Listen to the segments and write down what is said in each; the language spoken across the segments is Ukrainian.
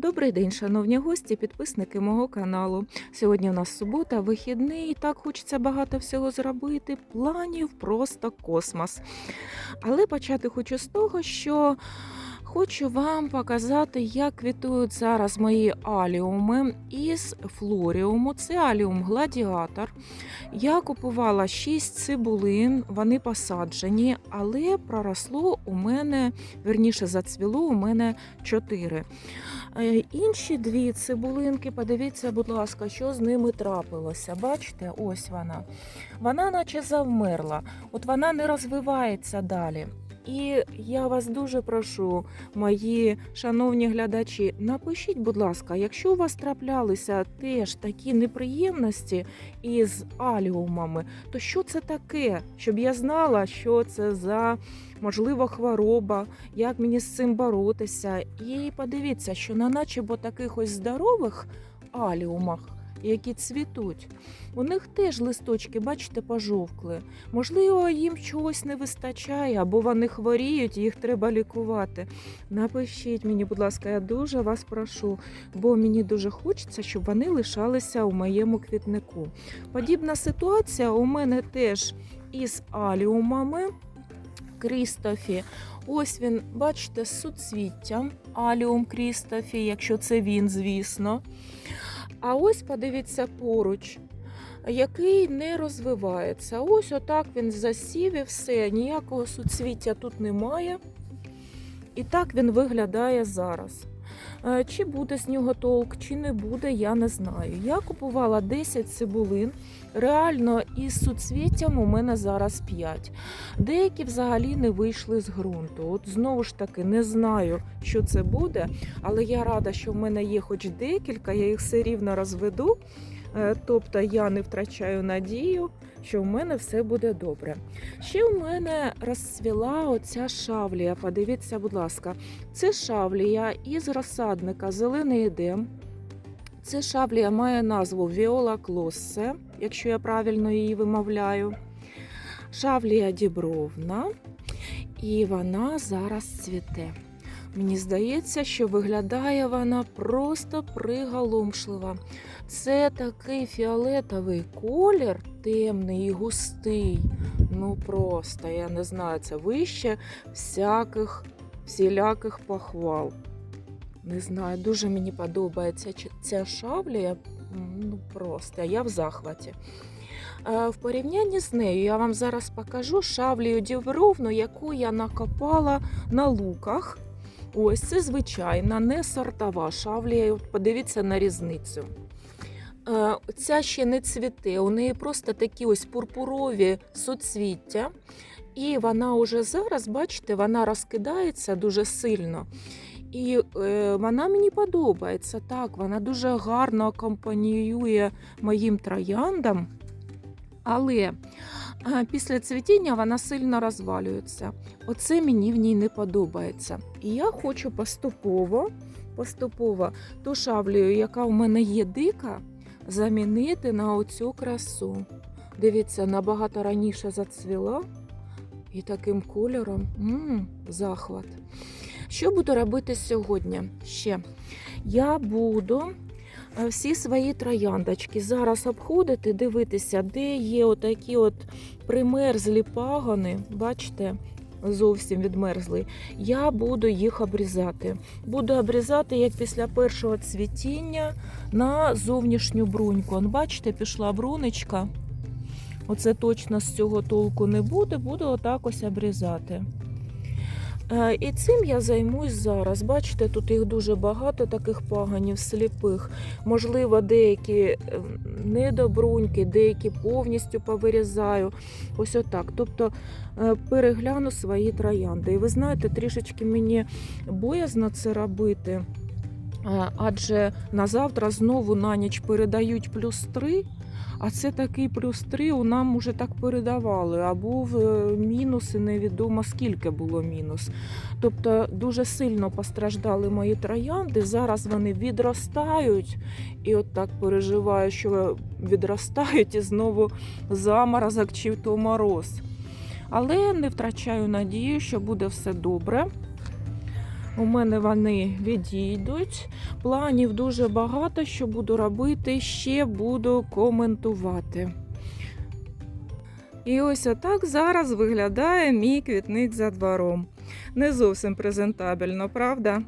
Добрий день, шановні гості, підписники мого каналу. Сьогодні у нас субота, вихідний, і так хочеться багато всього зробити. Планів просто космос. Але почати хочу з того, що хочу вам показати, як квітують зараз мої аліуми із флоріуму. Це аліум гладіатор. Я купувала 6 цибулин, вони посаджені, але проросло у мене, верніше, зацвіло у мене 4. Е, Інші дві цибулинки, подивіться, будь ласка, що з ними трапилося. Бачите, ось вона. Вона наче завмерла, от вона не розвивається далі. І я вас дуже прошу, мої шановні глядачі, напишіть, будь ласка, якщо у вас траплялися теж такі неприємності із аліумами, то що це таке? Щоб я знала, що це за можливо хвороба, як мені з цим боротися. І подивіться, що на начебо таких ось здорових аліумах, які цвітуть, у них теж листочки, бачите, пожовкли. Можливо, їм чогось не вистачає, або вони хворіють, їх треба лікувати. Напишіть мені, будь ласка, я дуже вас прошу, бо мені дуже хочеться, щоб вони лишалися у моєму квітнику. Подібна ситуація у мене теж із аліумами. Крістофі. Ось він, бачите, з суцвіттям аліум Крістофі, якщо це він, звісно. А ось подивіться поруч, який не розвивається. Ось отак він засів і все, ніякого суцвіття тут немає. І так він виглядає зараз. Е, Чи буде з нього толк, чи не буде, я не знаю. Я купувала 10 цибулин. Реально, із суцвіттям у мене зараз 5. Деякі взагалі не вийшли з ґрунту. От знову ж таки не знаю, що це буде, але я рада, що в мене є хоч декілька, я їх все рівно розведу. Е, Тобто я не втрачаю надію, що в мене все буде добре. Ще в мене розцвіла оця шавлія. Подивіться, будь ласка, це шавлія із розсадника Зелений Едем. Це шавлія має назву Віола Клоссе, якщо я правильно її вимовляю. Шавлія дібровна, і вона зараз цвіте. Мені здається, що виглядає вона просто приголомшлива. Це такий фіолетовий колір, темний і густий. Ну просто, я не знаю, це вище всяких всіляких похвал. Не знаю, дуже мені подобається ця шавлія. М, Ну просто, я в захваті. Е, В порівнянні з нею я вам зараз покажу шавлію дівровну, яку я накопала на луках. Ось це звичайна, не сортова шавлія. Подивіться на різницю. Е, Ця ще не цвіте, у неї просто такі ось пурпурові суцвіття. І вона вже зараз, бачите, вона розкидається дуже сильно. І е, вона мені подобається. Так, вона дуже гарно акомпаніює моїм трояндам. Але е, після цвітіння вона сильно розвалюється. Оце мені в ній не подобається. І я хочу поступово, поступово ту шавлію, яка в мене є дика, замінити на оцю красу. Дивіться, набагато раніше зацвіла і таким кольором м захват. Що буду робити сьогодні? Ще я буду всі свої трояндочки зараз обходити, дивитися, де є отакі от примерзлі пагони. Бачите, зовсім відмерзли. Я буду їх обрізати. Буду обрізати як після першого цвітіння на зовнішню бруньку. Бачите, пішла брунечка. Оце точно з цього толку не буде, буду отак ось обрізати. Е, І цим я займусь зараз. Бачите, тут їх дуже багато, таких паганів сліпих. Можливо, деякі е, недобруньки, деякі повністю повирізаю. Ось отак. Тобто е, перегляну свої троянди. І ви знаєте, трішечки мені боязно це робити. Адже на завтра знову на ніч передають плюс 3, а це такий плюс 3 у нам уже так передавали, а був е, мінус і невідомо скільки було мінус. Тобто дуже сильно постраждали мої троянди. Зараз вони відростають, і от так переживаю, що відростають і знову заморозок чи то мороз. Але не втрачаю надію, що буде все добре. У мене вони відійдуть. Планів дуже багато, що буду робити, ще буду коментувати. І ось отак зараз виглядає мій квітник за двором. Не зовсім презентабельно, правда?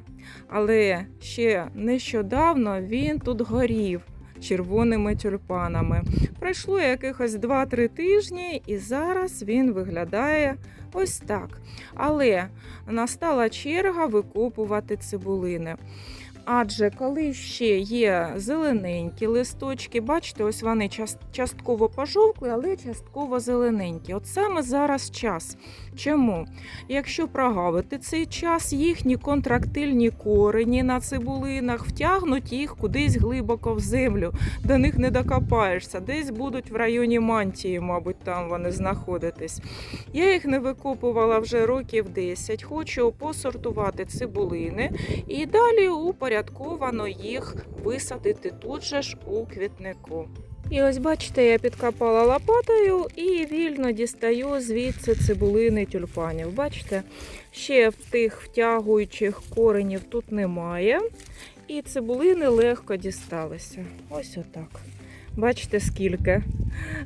Але ще нещодавно він тут горів червоними тюльпанами. Пройшло якихось 2-3 тижні, і зараз він виглядає ось так. Але настала черга викопувати цибулини. Адже коли ще є зелененькі листочки, бачите, ось вони частково пожовкли, але частково зелененькі. От саме зараз час. Чому? Якщо прогавити цей час, їхні контрактильні корені на цибулинах втягнуть їх кудись глибоко в землю, до них не докопаєшся, десь будуть в районі мантії, мабуть, там вони знаходитись. Я їх не викопувала вже років 10. Хочу посортувати цибулини і далі упорядковано їх висадити тут же ж у квітнику. І ось бачите, я підкопала лопатою і вільно дістаю звідси цибулини тюльпанів. Бачите, ще в тих втягуючих коренів тут немає. І цибулини легко дісталися. Ось отак. Бачите, скільки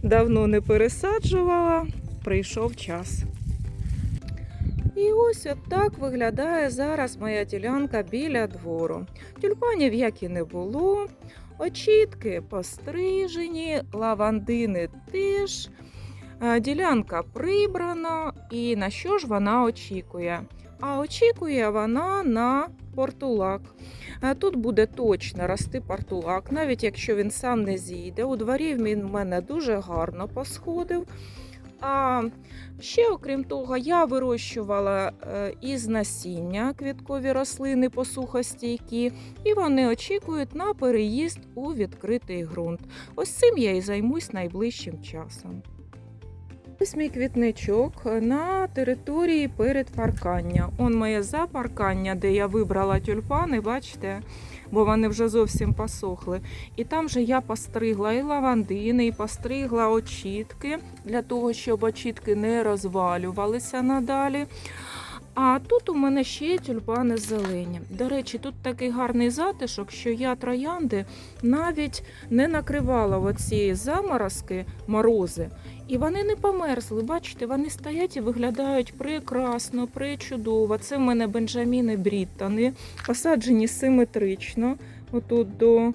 давно не пересаджувала, прийшов час. І ось отак виглядає зараз моя ділянка біля двору. Тюльпанів як і не було, очітки пострижені, лавандини теж. Е, Ділянка прибрана, і на що ж вона очікує? А очікує вона на портулак. Е, Тут буде точно рости портулак, навіть якщо він сам не зійде. У дворі він в мене дуже гарно посходив. А ще, окрім того, я вирощувала е, із насіння квіткові рослини посухостійкі, і вони очікують на переїзд у відкритий ґрунт. Ось цим я і займусь найближчим часом. Ось мій квітничок на території перед паркання. Он моє запаркання, де я вибрала тюльпани, бачите, бо вони вже зовсім посохли. І там же я постригла і лавандини, і постригла очітки для того, щоб очітки не розвалювалися надалі. А тут у мене ще тюльпани зелені. До речі, тут такий гарний затишок, що я троянди навіть не накривала оці заморозки, морози. І вони не померзли. Бачите, вони стоять і виглядають прекрасно, пречудово. Це в мене Бенджаміни Бріттони, посаджені симетрично, отут до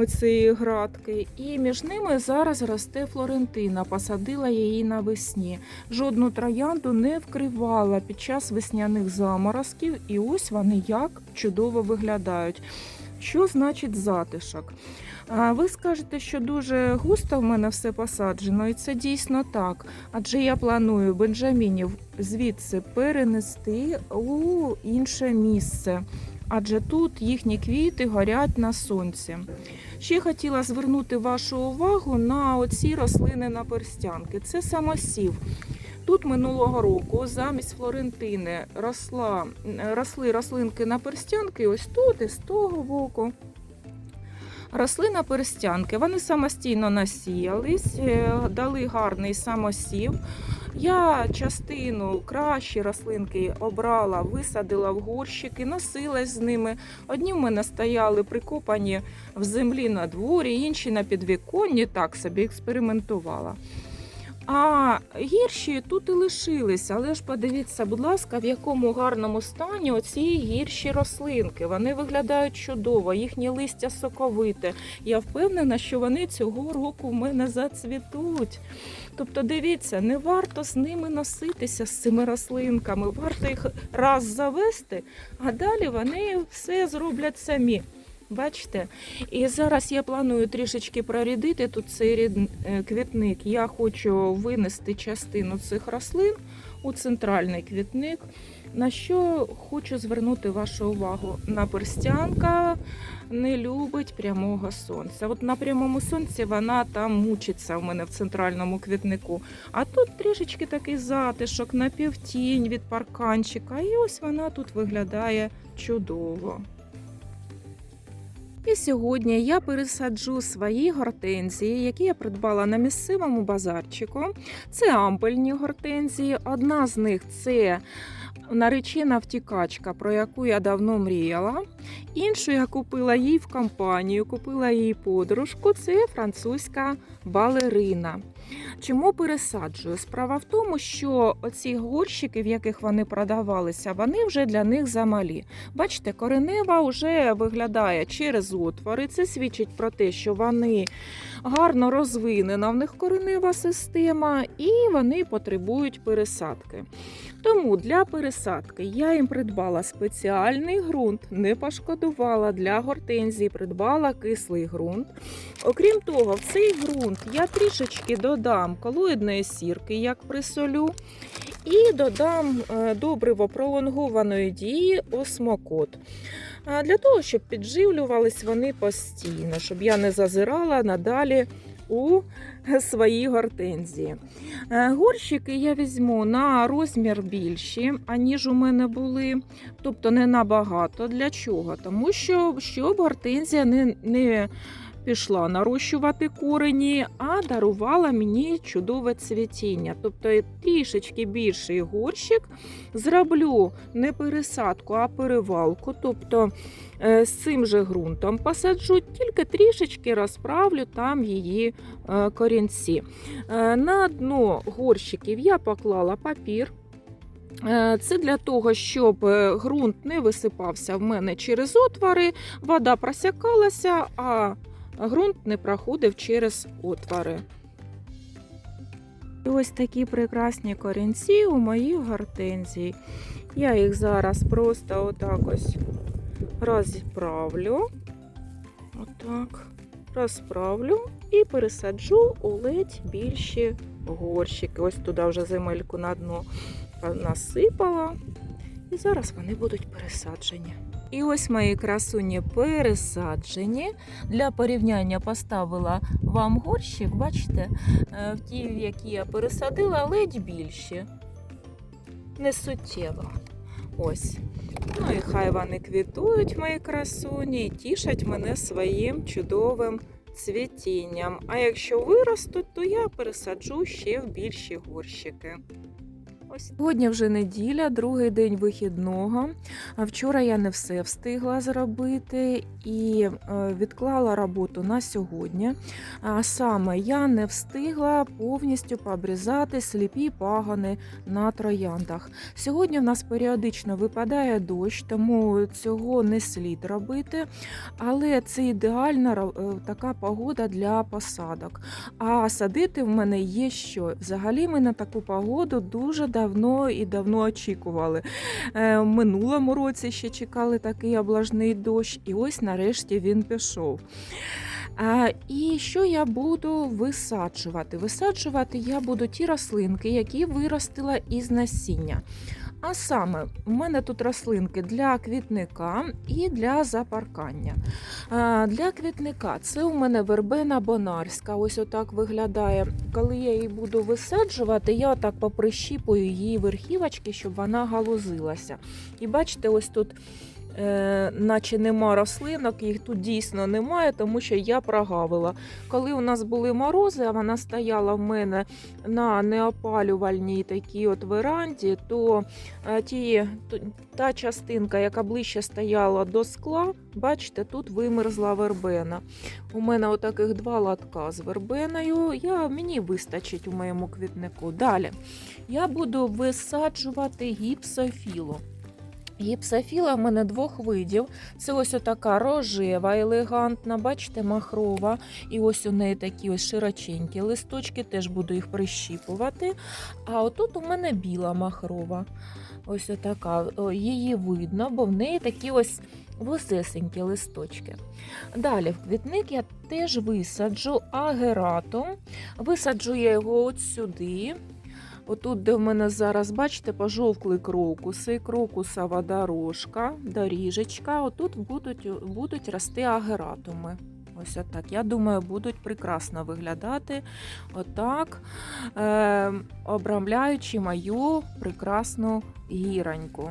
оцієї градки. І між ними зараз росте Флорентина. Посадила її навесні. Жодну троянду не вкривала під час весняних заморозків, і ось вони як чудово виглядають. Що значить затишок? Ви скажете, що дуже густо в мене все посаджено, і це дійсно так. Адже я планую бенджамінів звідси перенести у інше місце. Адже тут їхні квіти горять на сонці. Ще хотіла звернути вашу увагу на оці рослини на перстянки. Це самосів. Тут минулого року замість Флорентини росла, росли рослинки на перстянки, ось тут і з того боку. Росли на перстянки, вони самостійно насіялись, е, дали гарний самосів. Я частину кращі рослинки обрала, висадила в горщики, носилась з ними. Одні в мене стояли прикопані в землі на дворі, інші на підвіконні, так собі експериментувала. А гірші тут і лишилися, але ж подивіться, будь ласка, в якому гарному стані оці гірші рослинки. Вони виглядають чудово, їхнє листя соковите. Я впевнена, що вони цього року в мене зацвітуть. Тобто, дивіться, не варто з ними носитися з цими рослинками, варто їх раз завести, а далі вони все зроблять самі. Бачите? І зараз я планую трішечки прорідити тут цей е, квітник. Я хочу винести частину цих рослин у центральний квітник. На що хочу звернути вашу увагу? Наперстянка не любить прямого сонця. От на прямому сонці вона там мучиться у мене в центральному квітнику. А тут трішечки такий затишок, напівтінь від парканчика. І ось вона тут виглядає чудово. І сьогодні я пересаджу свої гортензії, які я придбала на місцевому базарчику. Це ампельні гортензії. Одна з них це наречена втікачка, про яку я давно мріяла. Іншу я купила їй в компанію, купила їй подружку. Це французька балерина. Чому пересаджую? Справа в тому, що оці горщики, в яких вони продавалися, вони вже для них замалі. Бачите, коренева вже виглядає через отвори. Це свідчить про те, що вони гарно розвинена, в них коренева система, і вони потребують пересадки. Тому для пересадки я їм придбала спеціальний ґрунт, не пошкодувала для гортензії, придбала кислий ґрунт. Окрім того, в цей ґрунт я трішечки додам колоїдної сірки, як присолю, і додам е, добриво пролонгованої дії осмокот. Для того, щоб підживлювались вони постійно, щоб я не зазирала надалі у свої гортензії. Е, Горщики я візьму на розмір більші, аніж у мене були, тобто не набагато. Для чого? Тому що щоб гортензія не, не пішла нарощувати корені, а дарувала мені чудове цвітіння. Тобто трішечки більший горщик зроблю не пересадку, а перевалку. Тобто е, з цим же ґрунтом посаджу, тільки трішечки розправлю там її е, корінці. Е, На дно горщиків я поклала папір. Це для того, щоб ґрунт не висипався в мене через отвори, вода просякалася, а ґрунт не проходив через отвори. І ось такі прекрасні корінці у моїх гортензій. Я їх зараз просто отак ось розправлю. Отак. Розправлю і пересаджу у ледь більші горщики. Ось туди вже земельку на дно насипала. І зараз вони будуть пересаджені. І ось мої красуні пересаджені. Для порівняння поставила вам горщик, бачите, е, ті, які я пересадила, ледь більші. Не суттєво. Ось. Ну і хай вони квітують, мої красуні, і тішать мене своїм чудовим цвітінням. А якщо виростуть, то я пересаджу ще в більші горщики. Сьогодні вже неділя, другий день вихідного. Вчора я не все встигла зробити і е, відклала роботу на сьогодні. А саме я не встигла повністю пообрізати сліпі пагони на трояндах. Сьогодні в нас періодично випадає дощ, тому цього не слід робити. Але це ідеальна е, така погода для посадок. А садити в мене є що. Взагалі ми на таку погоду дуже давно і давно очікували. Е, В минулому році ще чекали такий облажний дощ, і ось нарешті він пішов. А, і що я буду висаджувати? Висаджувати я буду ті рослинки, які виростила із насіння. А саме, в мене тут рослинки для квітника і для запаркання. Для квітника це у мене вербена бонарська. Ось отак виглядає. Коли я її буду висаджувати, я отак поприщіпую її верхівочки, щоб вона галузилася. І бачите, ось тут. Е, наче нема рослинок, їх тут дійсно немає, тому що я прогавила. Коли у нас були морози, а вона стояла в мене на неопалювальній такій от веранді, то е, ті, та частинка, яка ближче стояла до скла, бачите, тут вимерзла вербена. У мене отаких два латка з вербеною. Я, мені вистачить у моєму квітнику. Далі я буду висаджувати гіпсофілу. Гіпсофіла в мене двох видів. Це ось така рожева, елегантна, бачите, махрова. І ось у неї такі ось широченькі листочки, теж буду їх прищіпувати. А отут у мене біла махрова. Ось така. Її видно, бо в неї такі ось вусесенькі листочки. Далі в квітник я теж висаджу агератум. Висаджу я його от сюди. Отут, де в мене зараз, бачите, пожовкли крокуси, крокусова дорожка, доріжечка. Отут будуть, будуть рости агератуми. Ось отак. Я думаю, будуть прекрасно виглядати. Отак, е, обрамляючи мою прекрасну гіроньку.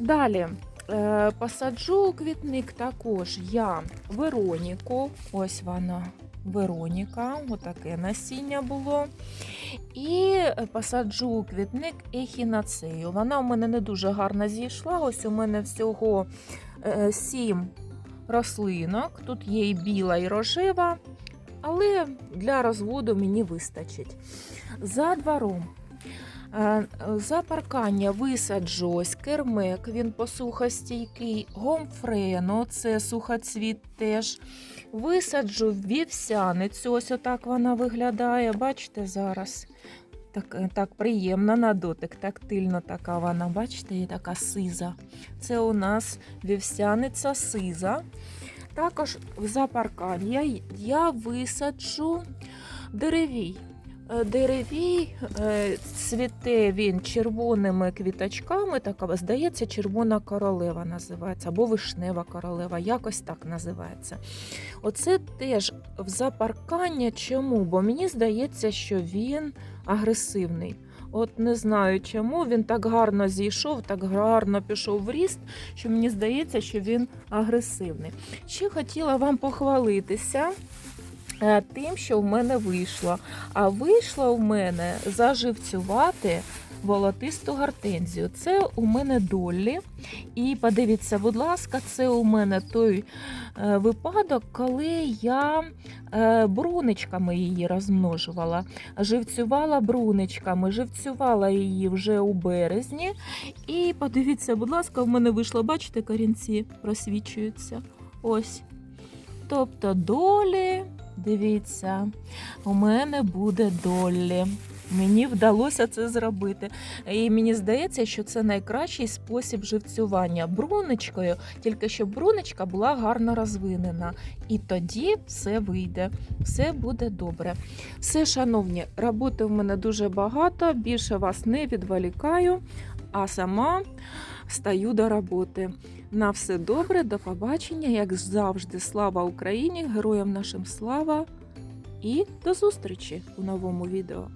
Далі. е, Посаджу квітник також я Вероніку. Ось вона. Вероніка, отаке насіння було. І посаджу квітник ехінацею. Вона у мене не дуже гарно зійшла. Ось у мене всього е, сім рослинок. Тут є і біла, і рожева, але для розводу мені вистачить. За двором. Е, За паркання висаджу ось кермек, він посухостійкий, гомфрено, це сухоцвіт теж. Висаджу вівсяницю, ось отак вона виглядає. Бачите зараз. Так, е, так приємна на дотик, тактильно така вона, бачите, і така сиза. Це у нас вівсяниця сиза. Також за паркання я висаджу деревій. Деревій е, цвіте він червоними квіточками, така, здається, червона королева називається, або вишнева королева, якось так називається. Оце теж в запаркання. Чому? Бо мені здається, що він агресивний. От не знаю чому він так гарно зійшов, так гарно пішов в ріст, що мені здається, що він агресивний. Ще хотіла вам похвалитися тим, що в мене вийшло. А вийшло в мене заживцювати волотисту гортензію. Це у мене долі. І подивіться, будь ласка, це у мене той е, випадок, коли я е, бруничками її розмножувала. Живцювала бруничками, живцювала її вже у березні. І подивіться, будь ласка, в мене вийшло, бачите, корінці просвічуються. Ось. Тобто долі, дивіться, у мене буде долі. Мені вдалося це зробити. І мені здається, що це найкращий спосіб живцювання бруничкою, тільки щоб бруничка була гарно розвинена. І тоді все вийде, все буде добре. Все, шановні, роботи в мене дуже багато, більше вас не відволікаю, а сама стаю до роботи. На все добре, до побачення, як завжди, слава Україні, героям нашим слава і до зустрічі у новому відео.